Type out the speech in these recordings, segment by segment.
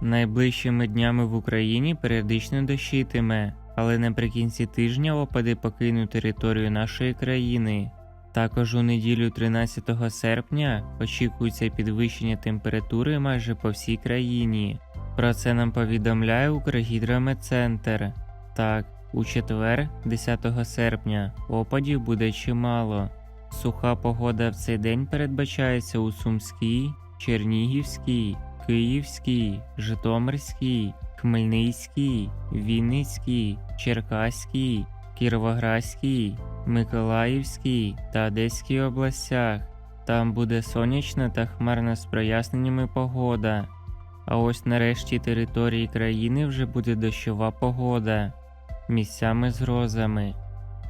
Найближчими днями в Україні періодично дощитиме, але наприкінці тижня опади покинуть територію нашої країни. Також у неділю 13 серпня очікується підвищення температури майже по всій країні. Про це нам повідомляє Укргідрометцентр. Так, у четвер, 10 серпня, опадів буде чимало. Суха погода в цей день передбачається у Сумській, Чернігівській, Київській, Житомирській, Хмельницькій, Вінницькій, Черкаській, Кіровоградській, Миколаївській та Одеській областях. Там буде сонячна та хмарна з проясненнями погода. А ось на решті території країни вже буде дощова погода, місцями з грозами.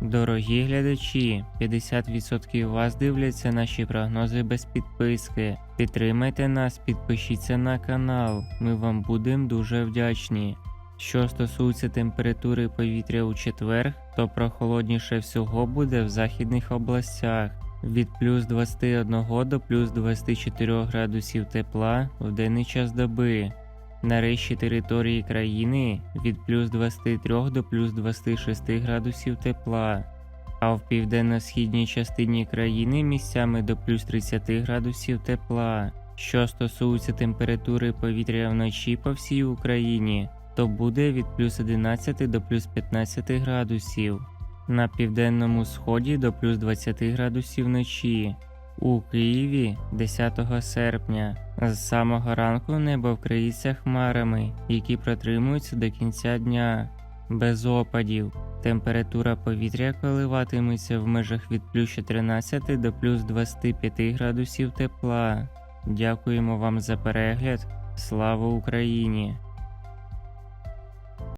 Дорогі глядачі, 50% вас дивляться наші прогнози без підписки. Підтримайте нас, підпишіться на канал, ми вам будемо дуже вдячні. Що стосується температури повітря у четвер, то прохолодніше всього буде в західних областях від плюс 21 до плюс 24 градусів тепла в денний час доби. На решті території країни від плюс 23 до плюс 26 градусів тепла, а в південно-східній частині країни місцями до плюс 30 градусів тепла. Що стосується температури повітря вночі по всій Україні, то буде від плюс 11 до плюс 15 градусів. На південному сході до плюс 20 градусів вночі. У Києві 10 серпня. З самого ранку небо вкриється хмарами, які протримуються до кінця дня. Без опадів. Температура повітря коливатиметься в межах від плюс 14 до плюс 25 градусів тепла. Дякуємо вам за перегляд. Слава Україні!